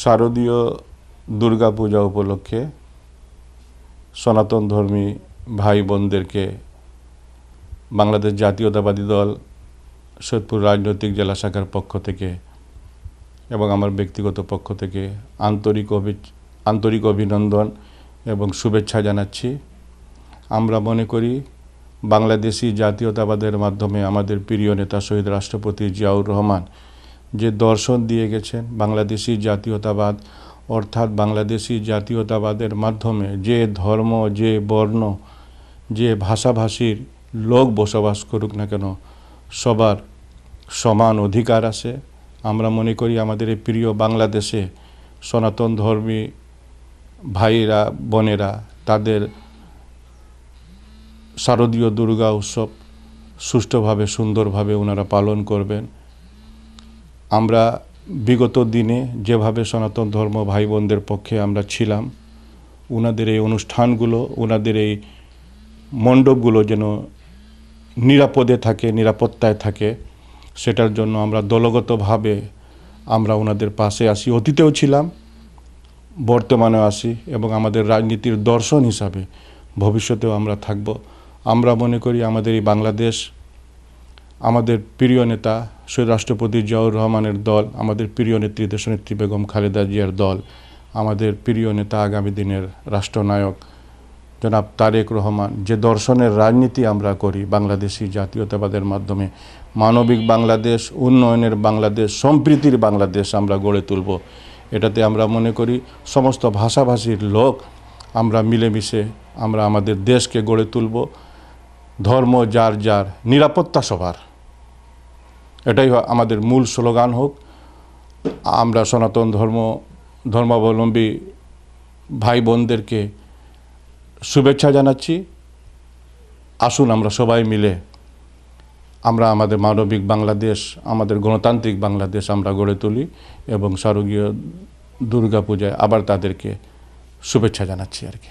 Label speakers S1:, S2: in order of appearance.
S1: শারদীয় দুর্গাপূজা উপলক্ষে সনাতন ধর্মী ভাই বোনদেরকে বাংলাদেশ জাতীয়তাবাদী দল, সৈয়দপুর রাজনৈতিক জেলা শাখার পক্ষ থেকে এবং আমার ব্যক্তিগত পক্ষ থেকে আন্তরিক অভি, আন্তরিক অভিনন্দন এবং শুভেচ্ছা জানাচ্ছি। আমরা মনে করি বাংলাদেশি জাতীয়তাবাদের মাধ্যমে আমাদের প্রিয় নেতা শহীদ রাষ্ট্রপতি জিয়াউর রহমান যে দর্শন দিয়ে গেছেন বাংলাদেশি জাতীয়তাবাদ, অর্থাৎ বাংলাদেশি জাতীয়তাবাদের মাধ্যমে যে ধর্ম, যে বর্ণ, যে ভাষাভাষীর লোক বসবাস করুক না কেন, সবার সমান অধিকার আছে। আমরা মনে করি আমাদের এই প্রিয় বাংলাদেশে সনাতন ধর্মী ভাইয়েরা, বোনেরা, তাদের শারদীয় দুর্গা উৎসব সুষ্ঠুভাবে, সুন্দরভাবে ওনারা পালন করবেন। আমরা বিগত দিনে যেভাবে সনাতন ধর্ম ভাই বোনদের পক্ষে আমরা ছিলাম ওনাদের এই অনুষ্ঠানগুলো ওনাদের এই মণ্ডপগুলো যেন নিরাপদে থাকে, নিরাপত্তায় থাকে, সেটার জন্য আমরা দলগতভাবে আমরা ওনাদের পাশে আসি। অতীতেও ছিলাম, বর্তমানেও আসি এবং আমাদের রাজনীতির দর্শন হিসাবে ভবিষ্যতেও আমরা থাকব। আমরা মনে করি আমাদের এই বাংলাদেশ আমাদের প্রিয় নেতা রাষ্ট্রপতি জিয়াউর রহমানের দল, আমাদের প্রিয় নেত্রী, দেশনেত্রী বেগম খালেদা জিয়ার দল, আমাদের প্রিয় নেতা আগামী দিনের রাষ্ট্রনায়ক জনাব তারেক রহমান। যে দর্শনের রাজনীতি আমরা করি বাংলাদেশি জাতীয়তাবাদের মাধ্যমে, মানবিক বাংলাদেশ, উন্নয়নের বাংলাদেশ, সম্প্রীতির বাংলাদেশ আমরা গড়ে তুলব। এটাতে আমরা মনে করি সমস্ত ভাষাভাষীর লোক আমরা মিলেমিশে আমরা আমাদের দেশকে গড়ে তুলব। ধর্ম যার যার, নিরাপত্তা সবার। এটাই আমাদের মূল স্লোগান হোক। আমরা সনাতন ধর্ম, ধর্মাবলম্বী ভাই বোনদেরকে শুভেচ্ছা জানাচ্ছি। আসুন আমরা সবাই মিলে, আমরা আমাদের মানবিক বাংলাদেশ, আমাদের গণতান্ত্রিক বাংলাদেশ আমরা গড়ে তুলি এবং শারদীয় দুর্গাপূজায় আবার তাদেরকে শুভেচ্ছা জানাচ্ছি আর কি।